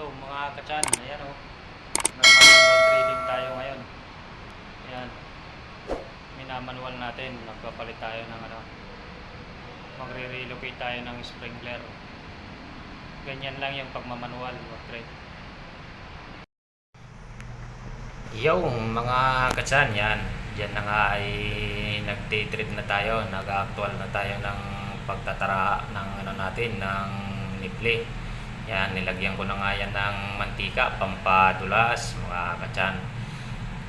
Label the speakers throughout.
Speaker 1: Yo, mga kachan, ayan o. Nagmanual trading tayo ngayon. Ayan. Minamanual natin. Nagpapalit tayo ng ano. Magre-relocate tayo ng sprinkler. Ganyan lang yung pagmamanual mag trade. Yo, mga kachan, yan. Diyan na nga ay nag-day na tayo. Nag-actual na tayo ng pagtatara ng ano natin, ng nipli. Yan, nilagyan ko na nga yan ng mantika, pampadulas, mga kachan.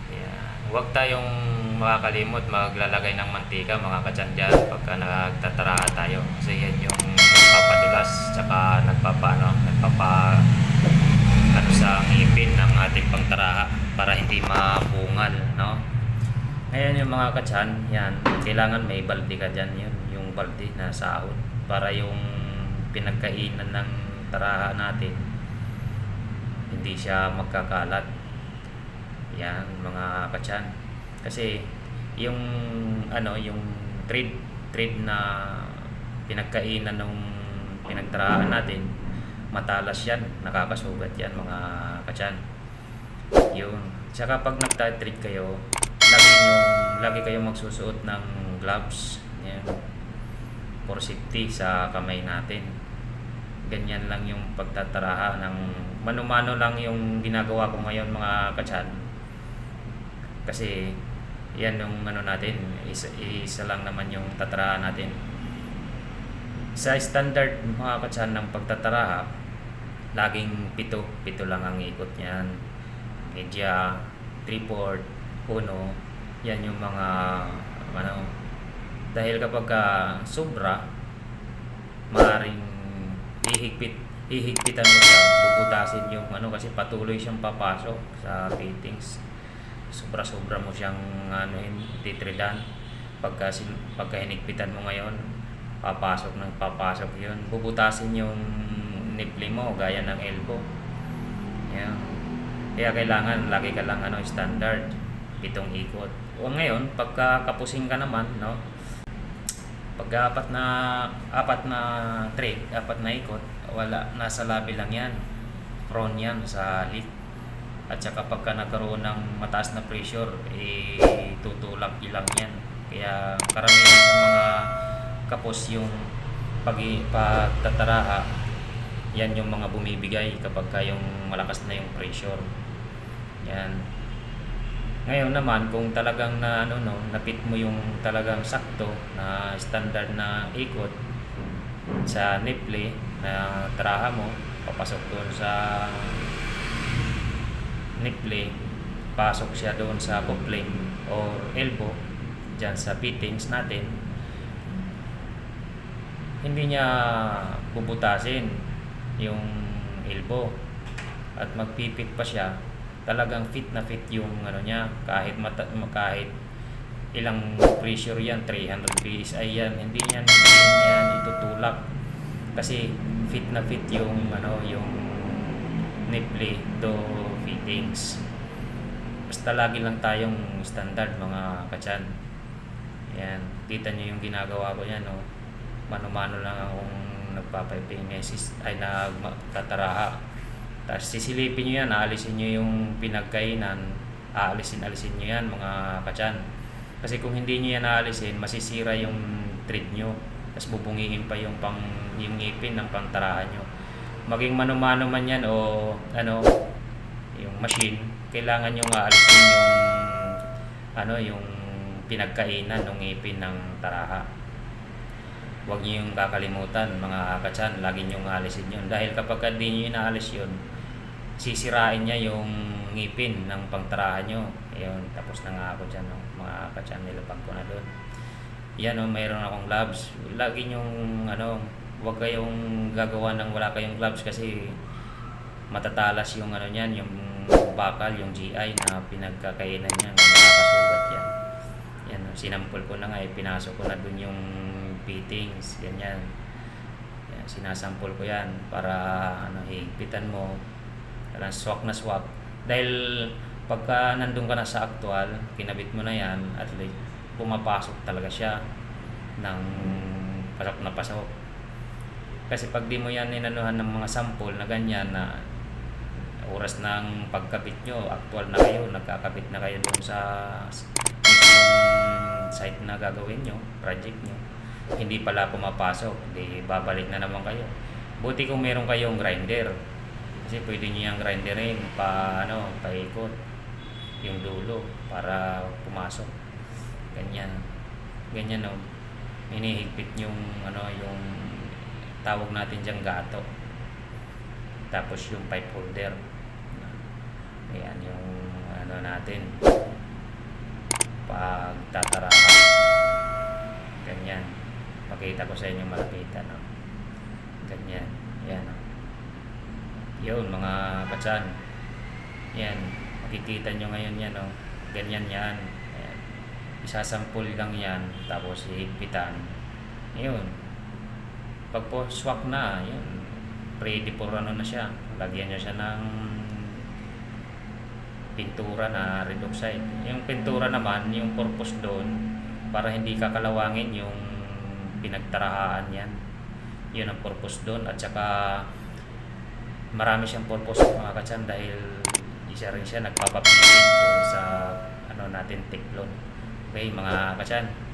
Speaker 1: Yan. Huwag tayong makakalimot maglalagay ng mantika, mga kachan dyan, pagka nagtatara tayo. Kasi yan yung nagpapadulas, tsaka nagpapa, ano, nagpapa, ano sa ngipin ng ating pangtaraha para hindi mabungal, no? Ngayon yung mga katsan, yan, kailangan may balde ka dyan yun, yung balde na sahod para yung pinagkainan ng taraha natin hindi siya magkakalat. Yan, mga katsan. Kasi yung ano, yung trade trade na pinagkainan ng pinagtarahan natin, matalas yan, nakakasugat yan mga katsan. Yun. Tsaka pag nagta-trade kayo, lagi nyo, lagi kayong magsusuot ng gloves. Yan. For safety sa kamay natin. Ganyan lang yung pagtataraha ng mano-mano lang yung ginagawa ko ngayon mga katsan. Kasi yan yung ano natin, isa, isa lang naman yung tatarahan natin. Sa standard mga katsan ng pagtataraha, laging pito, pito lang ang ikot niyan. Media, 3-port, puno, yan yung mga ano, dahil kapag ka sobra, maaaring hihigpit hihigpitan mo siya, bubutasin yung ano kasi patuloy siyang papasok sa fittings. Sobra-sobra mo siyang ano titridan. Pagka, pagka hinigpitan mo ngayon, papasok ng papasok yun. Bubutasin yung nipple mo gaya ng elbow. Yan. Kaya kailangan lagi ka lang ano standard pitong ikot. O ngayon, pagka kapusing ka naman, no? Pag apat na apat na trade, apat na ikot, wala nasa labi lang 'yan. Prone 'yan sa leak. At saka pagka nagkaroon ng mataas na pressure, eh, tutulak ilang 'yan. Kaya karamihan sa mga kapos yung pag pagtataraha, yan yung mga bumibigay kapag ka yung malakas na yung pressure. Yan. Ngayon naman kung talagang na ano no, napit mo yung talagang sakto na standard na ikot sa nipple na taraha mo, papasok doon sa nipple, pasok siya doon sa coupling or elbow diyan sa fittings natin. Hindi niya bubutasin yung elbow at magpipit pa siya talagang fit na fit yung ano niya. Kahit mata, kahit ilang pressure yan 300 PSI yan hindi yan hindi yan itutulak. Kasi fit na fit yung ano yung nipple do fittings. Basta lagi lang tayong standard mga kachan. Yan kita nyo yung ginagawa ko yan no? Mano-mano lang akong nagpapaipinesis ay nagtataraha tapos sisilipin nyo yan, aalisin nyo yung pinagkainan, aalisin-alisin nyo yan mga kachan. Kasi kung hindi nyo yan aalisin, masisira yung thread nyo. Tapos bubungihin pa yung pang yung ngipin ng pangtarahan nyo. Maging mano-mano man yan o ano, yung machine, kailangan nyo nga alisin yung ano, yung pinagkainan ng ngipin ng taraha. Huwag niyo yung kakalimutan mga kachan, lagi niyo alisin yun. Dahil kapag hindi niyo inaalis yun, sisirain niya yung ngipin ng pangtarahan nyo. Ayun, tapos na nga ako dyan, no? mga kachan, nilapag ko na doon. Yan, no, mayroon akong gloves. Lagi nyong, ano, huwag kayong gagawa ng wala kayong gloves kasi matatalas yung ano niyan, yung bakal, yung GI na pinagkakainan niya, nakakasugat yan. Yan, no, sinampol ko na nga, eh, pinasok ko na doon yung fittings, ganyan. Yan, sinasampol ko yan para ano, higpitan mo Parang swak na swak. Dahil pagka nandun ka na sa actual, kinabit mo na yan, at least pumapasok talaga siya ng pasok na pasok. Kasi pag di mo yan inanuhan ng mga sample na ganyan na oras ng pagkabit nyo, actual na kayo, nagkakabit na kayo dun sa site na gagawin nyo, project nyo, hindi pala pumapasok, di babalik na naman kayo. Buti kung meron kayong grinder, kasi pwede nyo yung grinderin pa, ano, paikot yung dulo para pumasok. Ganyan. Ganyan no. Hinihigpit yung ano yung tawag natin diyang gato. Tapos yung pipe holder. Ayan yung ano natin. Pag tatarakan. Ganyan. Pakita ko sa inyo malapitan. No? Ganyan. Yan. No? Yun mga katsan. Yan. Makikita nyo ngayon yan. No? Ganyan yan. Ayan. Isasampul lang yan. Tapos ihigpitan. Yun. Pag po swak na, yun. Ready for ano na siya. Lagyan nyo siya ng pintura na red oxide. Yung pintura naman, yung purpose doon, para hindi kakalawangin yung pinagtarahaan yan. Yun ang purpose doon. At saka, marami siyang purpose mga katsan dahil isa rin siya nagpapapilit sa ano natin tiklon. Okay, mga katsan.